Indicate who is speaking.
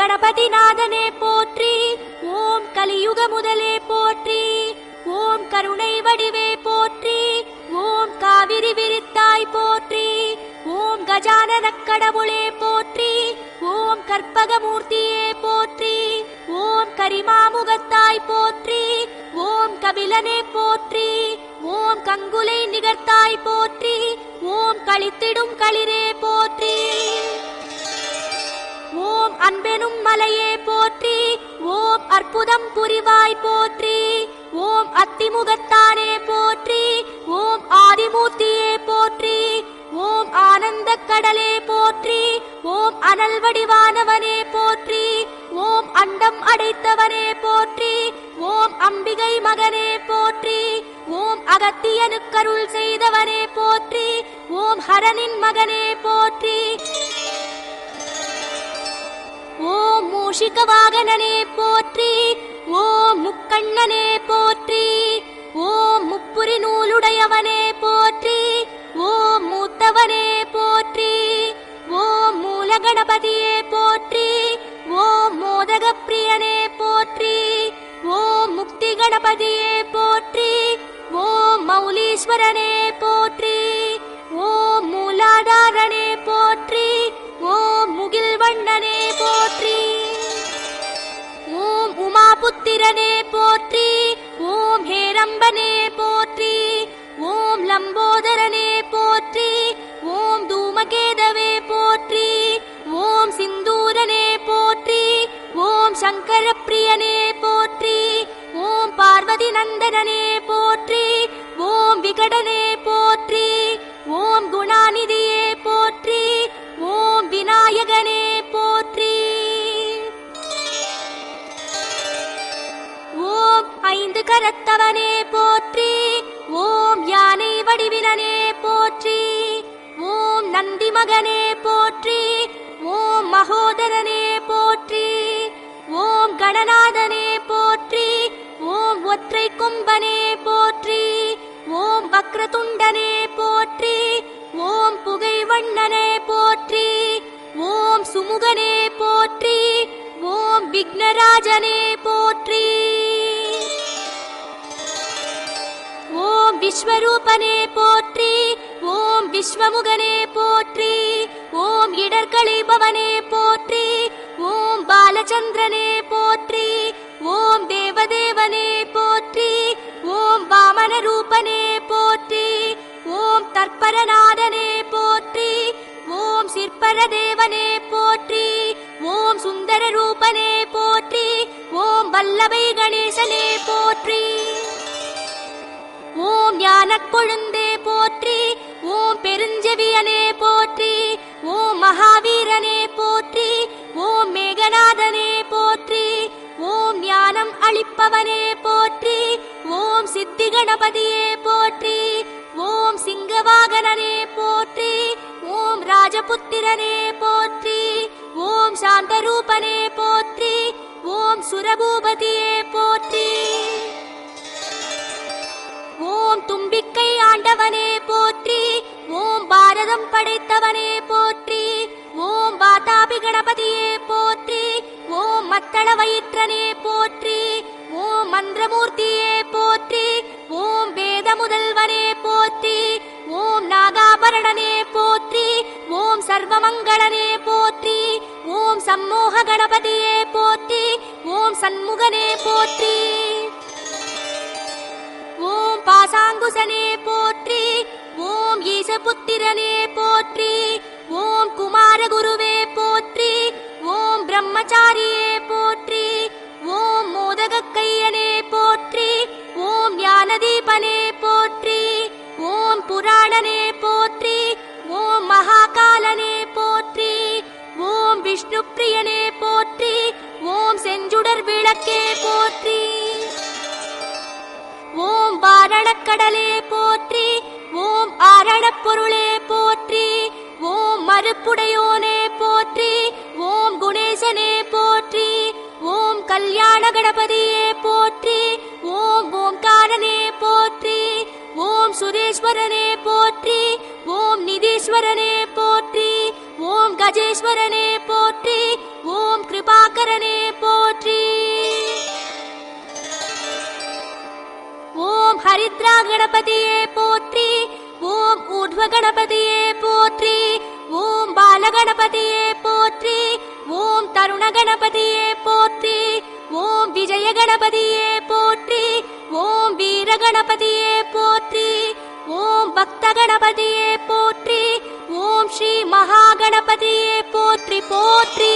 Speaker 1: கணபதி நாதனே போற்றி. ஓம் கலியுக முதலே போற்றி. ஓம் கருணை வடிவே போற்றி. ஓம் காவிரி விரித்தாய் போற்றி. ஓம் கஜானன கடவுளே போற்றி. ஓம் கற்பகமூர்த்தியே போற்றி. ஓம் கரிமாமுகத்தாய் போற்றி. ஓம் கபிலனே போற்றி. ஓம் கங்குலை நிகர்த்தாய் போற்றி. ஓம் கழித்திடும் களிரே போற்றி. அற்புதம் புரிவாய் போற்றி. ஓம் அத்திமுகத்தானே போற்றி. ஓம் ஆதிமூர்த்தியே போற்றி. ஓம் ஆனந்த கடலே போற்றி. ஓம் அனல் வடிவானவனே போற்றி. ஓம் அண்டம் அடைத்தவனே போற்றி. ஓம் அம்பிகை மகனே போற்றி. ஓம் அகத்தியனுக்கருள் செய்தவனே போற்றி. ஓம் ஹரனின் மகனே போற்றி. மூஷிக வாகனனே போற்றி ஓம் முக்கண்ணனே போற்றி ஓம் முப்புரி நூலுடையவனே போற்றி ஓம் மூத்தவனே போற்றி ஓம் மூலகணபதியே போற்றி ஓம் மோதக பிரியனே போற்றி ஓம் முக்தி கணபதியே போற்றி ஓம் மௌலீஸ்வரனே உமாபுத்திரனே போற்றி ஓம் ஹேரம்பனே போற்றி ஓம் லம்போதரனே போற்றி ஓம் தூமகேதவே போற்றி ஓம் சிந்தூரனே போற்றி ஓம் சங்கர பிரியனே போற்றி ஓம் பார்வதி நந்தனனே போற்றி ஓம் விகடனே போற்றி ஐந்து கரத்தவனே போற்றி. ஓம் யானை வடிவினனே போற்றி. ஓம் நந்தி மகனே போற்றி. ஓம் மகோதரனே போற்றி. ஓம் கணநாதனே போற்றி. ஓம் ஒற்றை கும்பனே போற்றி. ஓம் வக்ரதுண்டனே போற்றி. ஓம் புகை வண்ணனே போற்றி. ஓம் சுமுகனே போற்றி. ஓம் விக்னராஜனே போற்றி. விஸ்வரூபனே போற்றி ஓம் விஸ்வமுகனே போற்றி ஓம் இடர்களைபவனே போற்றி ஓம் பாலச்சந்திரனே போற்றி ஓம் தேவதேவனே போற்றி ஓம் வாமன ரூபனே போற்றி ஓம் தற்பரநாதனே போற்றி ஓம் சிற்பர தேவனே போற்றி ஓம் சுந்தர ரூபனே போற்றி ஓம் வல்லபை கணேசனே போற்றி. ஓம் ஞானக் கொழுந்தே போற்றி ஓம் பெருஞ்செவியனே போற்றி ஓம் மகாவீரனே போற்றி ஓம் மேகநாதனே போற்றி ஓம் ஞானம் அளிப்பவனே போற்றி ஓம் சித்தி கணபதியே போற்றி ஓம் சிங்கவாகனனே போற்றி ஓம் ராஜபுத்திரனே போற்றி ஓம் சாந்தரூபனே போற்றி ஓம் சுரபூபதியே போற்றி. தும்பிக்கை ஆண்டவனே போற்றி. ஓம் பாரதம் படைத்தவனே போற்றி. ஓம் வாதாபி கணபதியே போற்றி. ஓம் மத்தள வயிற்றனே போற்றி. ஓம் மந்திரமூர்த்தியே போற்றி. ஓம் வேத முதல்வனே போற்றி. ஓம் நாகாபரணனே போற்றி. ஓம் சர்வமங்களனே போற்றி. ஓம் சம்மோக கணபதியே போற்றி. ஓம் சண்முகனே போற்றி. ஓம் பாசாங்குசனே போற்றி ஓம் ஈசபுத்திரனே போற்றி ஓம் குமாரகுருவே போற்றி ஓம் பிரம்மச்சாரியே போற்றி ஓம் மோதக கையனே போற்றி ஓம் ஞானதீபனே போற்றி ஓம் புராணனே போற்றி ஓம் மகாகாலனே போற்றி ஓம் விஷ்ணு பிரியனே போற்றி ஓம் செஞ்சுடர் விளக்கே போற்றி. ஓம் வாரணக்கடலே போற்றி ஓம் ஆரணப் பொருளே போற்றி ஓம் மறுப்புடையோனே போற்றி ஓம் குணேசனே போற்றி ஓம் கல்யாண கணபதியே போற்றி ஓம் ஓம்காரனே போற்றி ஓம் சுரேஸ்வரனே போற்றி ஓம் நிதீஸ்வரனே போற்றி ஓம் கஜேஸ்வரனே போற்றி ஓம் கிருபாகரனே ஹரித்ரா கணபதியே போற்றி ஓம் ஊர்வ கணபதியே போற்றி ஓம் பால கணபதியே போற்றி ஓம் தருண கணபதியே போற்றி ஓம் விஜய கணபதியே போற்றி ஓம் வீர கணபதியே போற்றி ஓம் பக்த கணபதியே போற்றி ஓம் ஸ்ரீ மகா கணபதியே போற்றி போற்றி